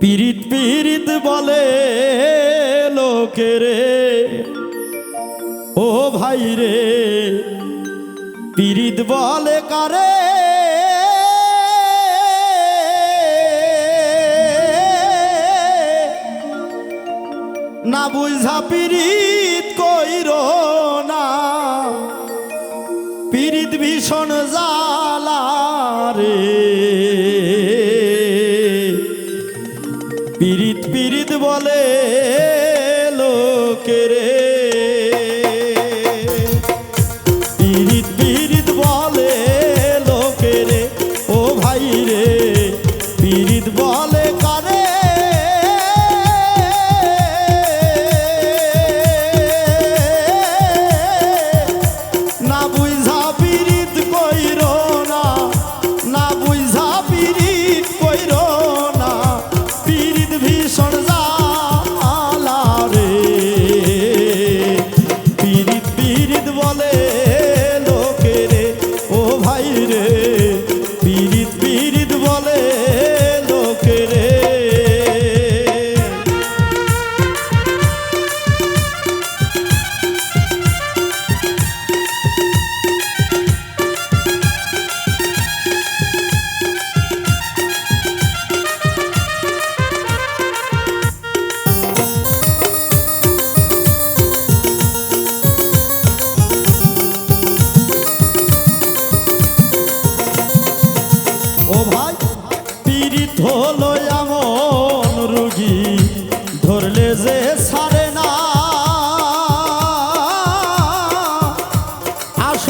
পীড়িত পীড়িত বলে লোকেরে ও ভাই রে, পীড়িত বলে কারে? না বুঝা পীড়িত কইর না। পীড়িত ভীষণ যা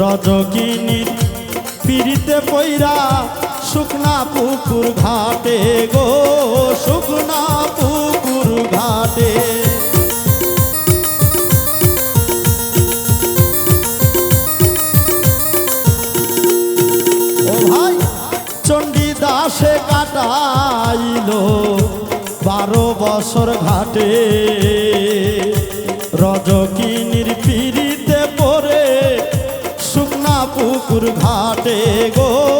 রজকিনী পিড়িতে পৈরা শুকনা পুকুর ঘাটে গো শুকনা পুকুর ঘাটে। ঠাকুর ঘাটে গো।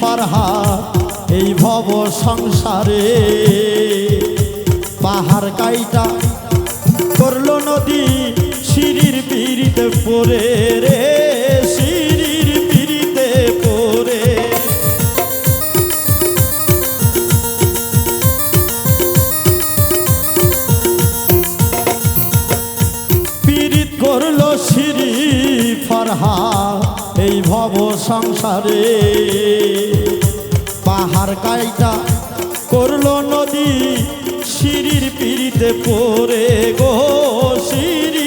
ফরহাদ, এই ভব সংসারে। পাহাড় কাইটা করল নদী, সিঁড়ির পিড়িতে পরে রে, সিঁড়ির পিড়িতে পড়ে। পীড়িত করল সিঁড়ি ফরহা ভব সংসারে। পাহাড় কাইটা করল নদী সিঁড়ির পিড়িতে পড়ে গো সিঁড়ির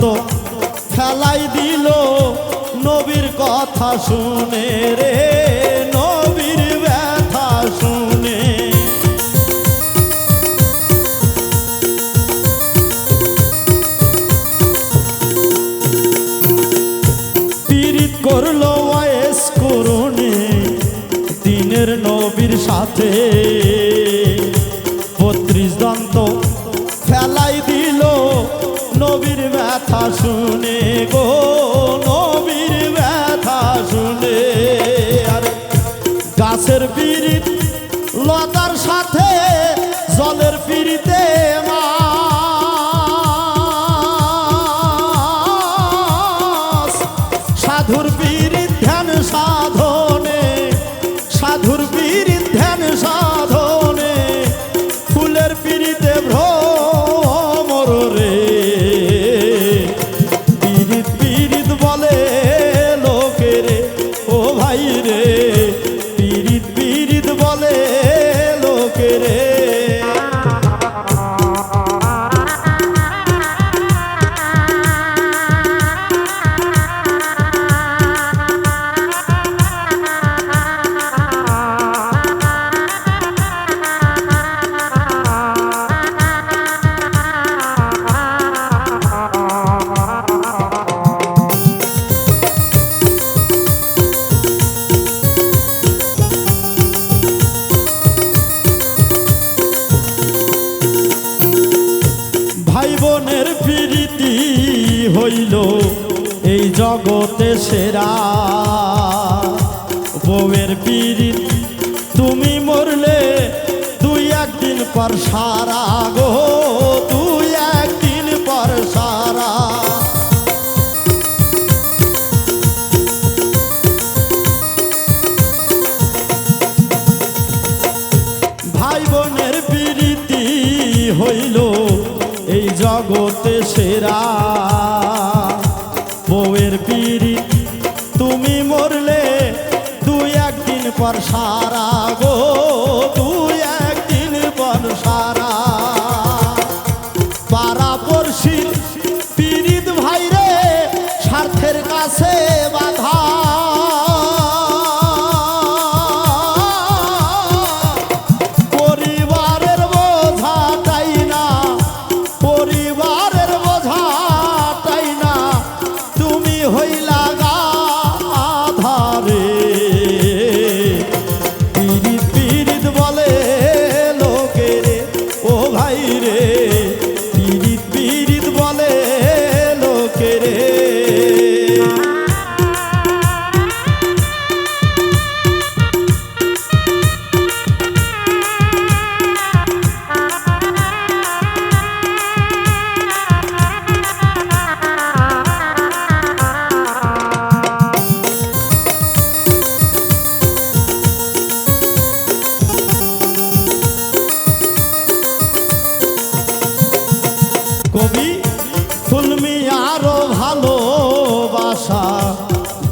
দন্ত ফেলাই দিল। নবীর কথা শুনে রে, নবীর ব্যথা শুনে। পীড়িত করল ওয়েস করুণে, দিনের নবীর সাথে। ব্যথা শুনে গো নবীর ব্যথা শুনে। আর গাছের পিড়িত লতার সাথে জলের পিড়িতে মা। সাধুর পীড়িত এই জগতে সেরা। বউয়ের পীড়িত তুমি মরলে দুই একদিন পর সারা। একদিন পর সারা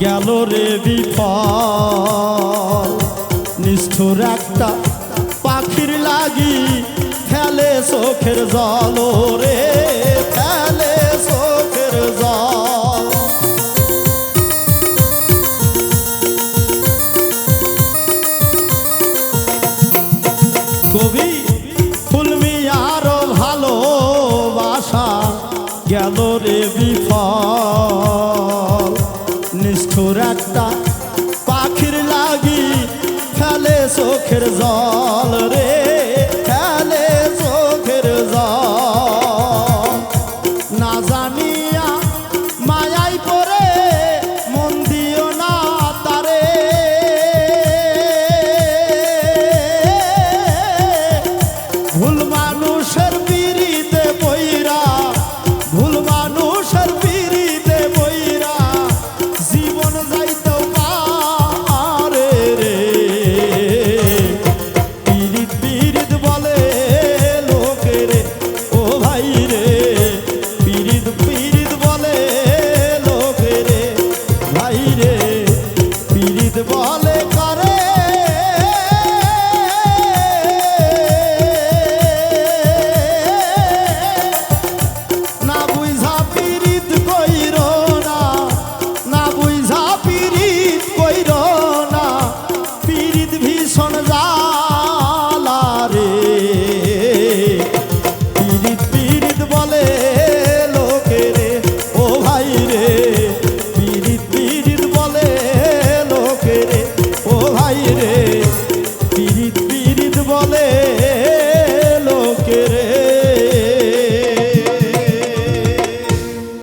গেল রে বিফল নিষ্ঠুর একটা পাখির লাগি ফেলে চোখের জল রে, ফেলে চোখের জল। কবি ফুলমি আরও ভালোবাসা গেল রে বিফল একটা পাখির লাগি ফেলে চোখের জল।